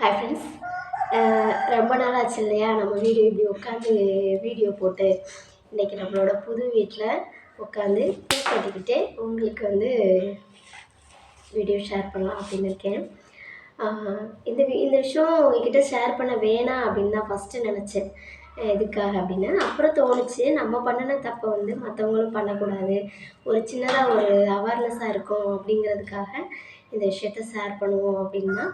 Hi friends ரொம்ப நாள் ஆச்சு இல்லையா? நம்ம வீடியோ இப்படி உட்காந்து வீடியோ போட்டு இன்றைக்கி நம்மளோட புது வீட்டில் உட்காந்து பூ கட்டிக்கிட்டு உங்களுக்கு வந்து வீடியோ ஷேர் பண்ணலாம் அப்படின்னு இருக்கேன். இந்த இந்த விஷயம் உங்ககிட்ட ஷேர் பண்ண வேணாம் அப்படின்னு தான் ஃபஸ்ட்டு நினச்சேன். எதுக்காக அப்படின்னு? அப்புறம் தோணுச்சு. நம்ம பண்ணின தப்பை வந்து மற்றவங்களும் பண்ணக்கூடாது. ஒரு சின்னதாக ஒரு அவேர்னஸாக இருக்கும் அப்படிங்கிறதுக்காக இந்த விஷயத்த ஷேர் பண்ணுவோம் அப்படின்னா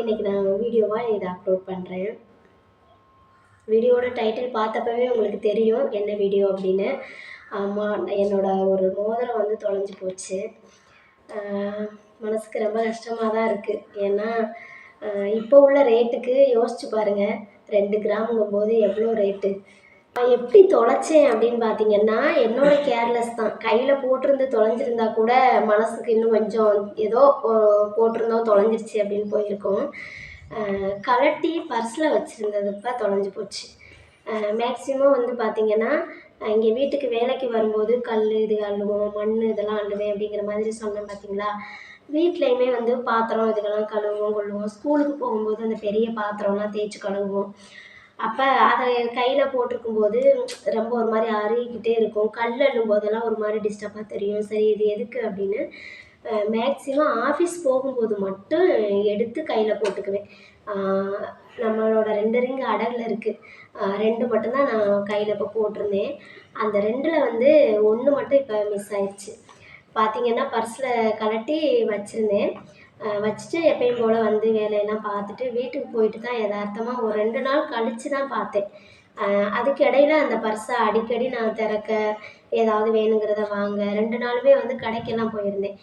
இன்றைக்கி நான் வீடியோவாக இதை அப்லோட் பண்ணுறேன் வீடியோவோட டைட்டில் பார்த்தப்பவே உங்களுக்கு தெரியும் என்ன வீடியோ அப்படின்னு. ஆமாம் என்னோட ஒரு மோதிரம் வந்து தொலைஞ்சு போச்சு. மனசுக்கு ரொம்ப கஷ்டமாக தான் இருக்குது ஏன்னா இப்போ உள்ள ரேட்டுக்கு யோசிச்சு பாருங்கள் ரெண்டு கிராமுங்கும் போது எவ்வளோ ரேட்டு நான் எப்படி தொலைச்சேன் அப்படின்னு பார்த்தீங்கன்னா என்னோட கேர்லெஸ் தான். கையில் போட்டிருந்து தொலைஞ்சிருந்தா கூட மனசுக்கு இன்னும் கொஞ்சம் ஏதோ போட்டிருந்தோம் தொலைஞ்சிருச்சு அப்படின்னு போயிருக்கோம். கலட்டி கழட்டி பர்ஸில் வச்சுருந்ததுப்ப தொலைஞ்சு போச்சு. மேக்ஸிமம் வந்து பார்த்தீங்கன்னா இங்கே வீட்டுக்கு வேலைக்கு வரும்போது கல் இது அள்ளுவோம் மண் இதெல்லாம் அள்ளுவேன் அப்படிங்கிற மாதிரி சொன்னேன் பார்த்தீங்களா வீட்லேயுமே வந்து பாத்திரம் இதுக்கெல்லாம் கழுவுவோம் கொள்ளுவோம். ஸ்கூலுக்கு போகும்போது அந்த பெரிய பாத்திரம்லாம் தேய்ச்சி கழுவுவோம். அப்போ அதை கையில் போட்டிருக்கும் போது ரொம்ப ஒரு மாதிரி அருகிக்கிட்டே இருக்கும். கல் அள்ளும் போதெல்லாம் ஒரு மாதிரி டிஸ்டர்பாக தெரியும். சரி இது எதுக்கு அப்படின்னு மேக்ஸிமம் ஆஃபீஸ் போகும்போது மட்டும் எடுத்து கையில் போட்டுக்குவேன். நம்மளோட ரெண்டு ரிங் அடகில் இருக்குது ரெண்டு மட்டும்தான் நான் கையில் இப்போ போட்டிருந்தேன். அந்த ரெண்டில் வந்து ஒன்று மட்டும் இப்போ மிஸ் ஆயிடுச்சு பார்த்தீங்கன்னா பர்ஸில் கலட்டி வச்சுருந்தேன். வச்சுட்டு எப்பயும் போல் வந்து வேலையெல்லாம் பார்த்துட்டு வீட்டுக்கு போயிட்டு தான் யதார்த்தமாக ஒரு ரெண்டு நாள் கழித்து தான் பார்த்தேன். அஹ் அதுக்கு இடையில அந்த பர்ஸை அடிக்கடி நான் திறக்க ஏதாவது வேணுங்கிறத வாங்க. ரெண்டு நாளுமே வந்து கடைக்கெல்லாம் போயிருந்தேன்.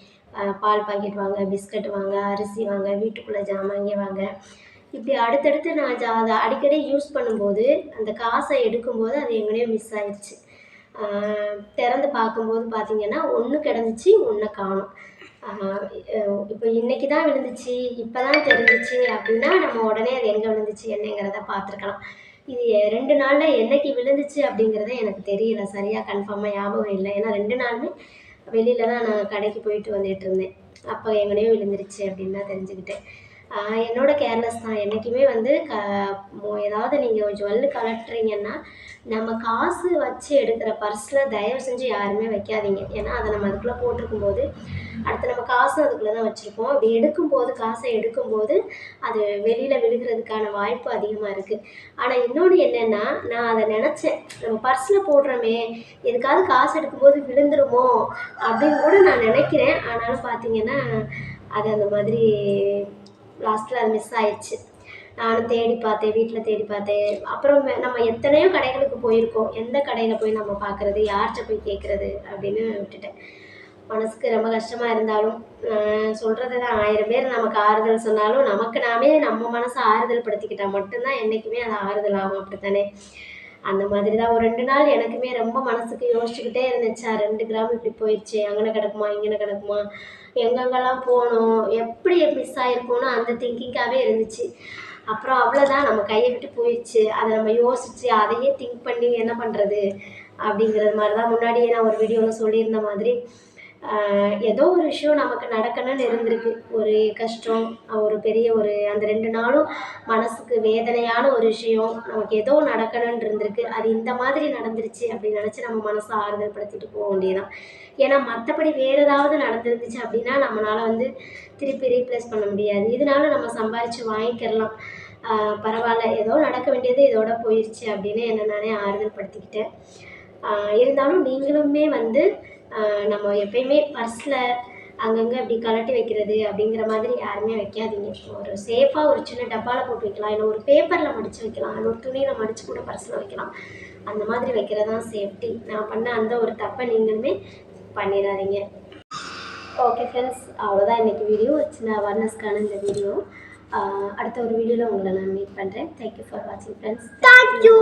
பால் பாக்கெட் வாங்க பிஸ்கட் வாங்க அரிசி வாங்க வீட்டுக்குள்ளே ஜாமாங்க வாங்க. இப்படி அடுத்தடுத்து நான் ஜா அதை அடிக்கடி யூஸ் பண்ணும்போது அந்த காசை எடுக்கும்போது அது எங்கேயோ மிஸ் ஆயிடுச்சு திறந்து பார்க்கும்போது பார்த்தீங்கன்னா ஒன்று கிடந்துச்சு ஒன்றை காணும். இப்போ இன்னைக்கு தான் விழுந்துச்சு இப்போ தான் தெரிஞ்சிச்சு அப்படின்னா நம்ம உடனே அது எங்கே விழுந்துச்சு என்னங்கிறத பார்த்துருக்கலாம். இது ரெண்டு நாளில் என்னைக்கு விழுந்துச்சு அப்படிங்கிறத எனக்கு தெரியல சரியாக கன்ஃபார்மாக ஞாபகம் இல்லை. ஏன்னா ரெண்டு நாளுமே வெளியில தான் நான் கடைக்கு போயிட்டு வந்துட்டு இருந்தேன். அப்போ எங்கனையும் விழுந்துருச்சு அப்படின்னு தான் தெரிஞ்சுக்கிட்டேன். என்னோட கேர்லெஸ் தான். என்றைக்குமே வந்து க ஏதாவது நீங்கள் ஜுவல்லு கலட்டுறீங்கன்னா நம்ம காசு வச்சு எடுக்கிற பர்ஸில் தயவு செஞ்சு யாருமே வைக்காதீங்க. ஏன்னா அதை நம்ம அதுக்குள்ளே போட்டிருக்கும் போது அடுத்து நம்ம காசு அதுக்குள்ளே தான் வச்சுருப்போம். அப்படி எடுக்கும்போது காசை எடுக்கும்போது அது வெளியில் விழுகிறதுக்கான வாய்ப்பு அதிகமாக இருக்குது ஆனால் இன்னொன்று என்னென்னா நான் அதை நினச்சேன். நம்ம பர்ஸில் போடுறோமே எதுக்காவது காசு எடுக்கும்போது விழுந்துருமோ அப்படின்னு கூட நான் நினைக்கிறேன். ஆனாலும் பார்த்தீங்கன்னா அது அந்த மாதிரி லாஸ்ட்டில் அது மிஸ் ஆயிடுச்சு. நானும் தேடி பார்த்தேன் வீட்டில் தேடி பார்த்தேன். அப்புறம் நம்ம எத்தனையோ கடைகளுக்கு போயிருக்கோம். எந்த கடையில் போய் நம்ம பார்க்குறது யார்கிட்ட போய் கேட்குறது அப்படின்னு விட்டுட்டேன். மனசுக்கு ரொம்ப கஷ்டமாக இருந்தாலும் சொல்கிறது தான் ஆயிரம் பேர் நமக்கு ஆறுதல் சொன்னாலும் நமக்கு நாமே நம்ம மனசை ஆறுதல் படுத்திக்கிட்டால் மட்டும்தான் என்றைக்குமே அது ஆறுதல் ஆகும். அப்படித்தானே? அந்த மாதிரி தான். ஒரு ரெண்டு நாள் எனக்குமே ரொம்ப மனசுக்கு யோசிச்சுக்கிட்டே இருந்துச்சா. ரெண்டு கிராம் இப்படி போயிடுச்சு அங்கன கிடக்குமா இங்கன கிடக்குமா எங்கெங்கெல்லாம் போகணும் எப்படி மிஸ் ஆகிருக்கோன்னு அந்த திங்கிங்காகவே இருந்துச்சு. அப்புறம் அவ்வளோதான் நம்ம கையை விட்டு போயிடுச்சு அதை நம்ம யோசிச்சு அதையே திங்க் பண்ணி என்ன பண்ணுறது அப்படிங்கிறது மாதிரி தான் முன்னாடியே நான் ஒரு வீடியோவில் சொல்லியிருந்த மாதிரி. ஏதோ ஒரு விஷயம் நமக்கு நடக்கணும்னு இருந்திருக்கு. ஒரு கஷ்டம் ஒரு பெரிய ஒரு அந்த ரெண்டு நாளும் மனசுக்கு வேதனையான ஒரு விஷயம். நமக்கு ஏதோ நடக்கணும்னு இருந்திருக்கு. அது இந்த மாதிரி நடந்துருச்சு அப்படின்னு நினச்சி நம்ம மனசை ஆறுதல் படுத்திட்டு போக வேண்டியதான் ஏன்னா மற்றபடி வேறு ஏதாவது நடந்துருந்துச்சு அப்படின்னா நம்மளால் வந்து திருப்பி ரீப்ளேஸ் பண்ண முடியாது. இதனால நம்ம சம்பாரித்து வாங்கிக்கிறலாம் பரவாயில்ல. ஏதோ நடக்க வேண்டியது இதோட போயிடுச்சு அப்படின்னு என்ன நானே ஆறுதல் படுத்திக்கிட்டேன் இருந்தாலும் நீங்களுமே வந்து நம்ம எப்பயுமே பர்ஸில் அங்கங்கே அப்படி கலட்டி வைக்கிறது அப்படிங்கிற மாதிரி யாருமே வைக்காதீங்க. ஒரு சேஃபாக ஒரு சின்ன டப்பாவில் போட்டு வைக்கலாம். இல்லை ஒரு பேப்பரில் மடித்து வைக்கலாம். இல்லை ஒரு துணியில் மடித்து கூட பர்ஸில் வைக்கலாம். அந்த மாதிரி வைக்கிறது தான் சேஃப்டி நான் பண்ண அந்த ஒரு தப்பை நீங்களுமே பண்ணிடாதீங்க. ஓகே ஃப்ரெண்ட்ஸ் அவ்வளோதான் இன்றைக்கி வீடியோ சின்ன அவேர்னஸ்க்கான இந்த வீடியோ அடுத்த ஒரு வீடியோவில் உங்களை நான் மீட் பண்ணுறேன் தேங்க்யூ ஃபார் வாட்சிங் ஃப்ரெண்ட்ஸ் தேங்க்யூ